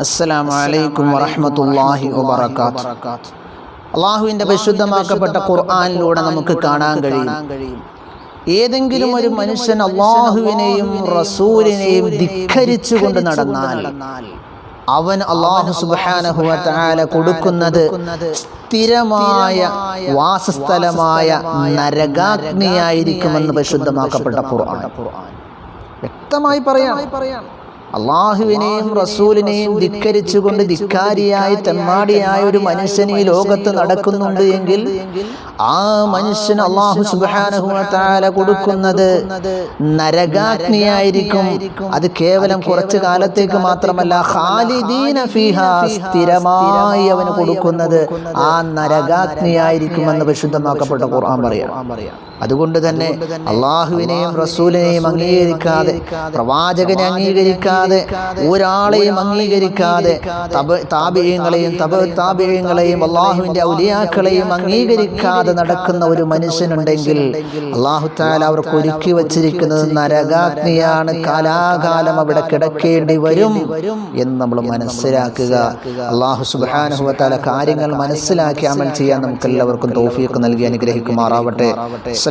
അസ്സലാമു അലൈക്കും വറഹ്മത്തുള്ളാഹി വബറകാത്ത്. അള്ളാഹുവിന്റെ പരിശുദ്ധമാക്കപ്പെട്ട ഖുർആാനിലൂടെ നമുക്ക് കാണാൻ കഴിയും. ഏതെങ്കിലും ഒരു മനുഷ്യൻ അള്ളാഹുവിനെയും റസൂലിനെയും ധിക്കരിച്ചുകൊണ്ട് നടന്നാൽ അവൻ അള്ളാഹു സുബ്ഹാനഹു വ കൊടുക്കുന്നത് സ്ഥിരമായ വാസസ്ഥലമായ നരകാഗ്നിയായിരിക്കുമെന്ന് പരിശുദ്ധമാക്കപ്പെട്ട ഖുർആൻ. വ്യക്തമായി പറയാം. അള്ളാഹുവിനെയും റസൂലിനെയും ധിക്കരിച്ചുകൊണ്ട് ധിക്കാരിയായി തെമ്മാടിയായ ഒരു മനുഷ്യൻ ഈ ലോകത്ത് നടക്കുന്നുണ്ട് എങ്കിൽ ആ മനുഷ്യൻ അള്ളാഹു സുബാനഹുല കൊടുക്കുന്നത് നരകാഗ്നിയായിരിക്കും. അത് കേവലം കുറച്ചു കാലത്തേക്ക് മാത്രമല്ല ഖാലിദീന ഫീഹ സ്ഥിരമായി അവന് കൊടുക്കുന്നത് ആ നരകാഗ്നിയായിരിക്കുമെന്ന് വിശുദ്ധമാക്കപ്പെട്ട ഖുർആൻ പറയാം. അതുകൊണ്ട് തന്നെ അള്ളാഹുവിനെയും റസൂലിനെയും അംഗീകരിക്കാതെ പ്രവാചകനെ അംഗീകരിക്കാതെ ഒരാളെയും അംഗീകരിക്കാതെ താപിയങ്ങളെയും തബ താപിയങ്ങളെയും അള്ളാഹുവിന്റെ ഔലിയാക്കളെയും അംഗീകരിക്കാതെ നടക്കുന്ന ഒരു മനുഷ്യനുണ്ടെങ്കിൽ അള്ളാഹു താല അവർക്ക് ഒരുക്കി വച്ചിരിക്കുന്നത് നരകാഗ്നിയാണ്. കാലാകാലം അവിടെ കിടക്കേണ്ടി വരും എന്ന് നമ്മൾ മനസ്സിലാക്കുക. അള്ളാഹു സുബാനുഹുവത്താല കാര്യങ്ങൾ മനസ്സിലാക്കി അമൽ ചെയ്യാൻ നമുക്ക് എല്ലാവർക്കും തോഫിയൊക്കെ നൽകി അനുഗ്രഹിക്കുമാറാവട്ടെ.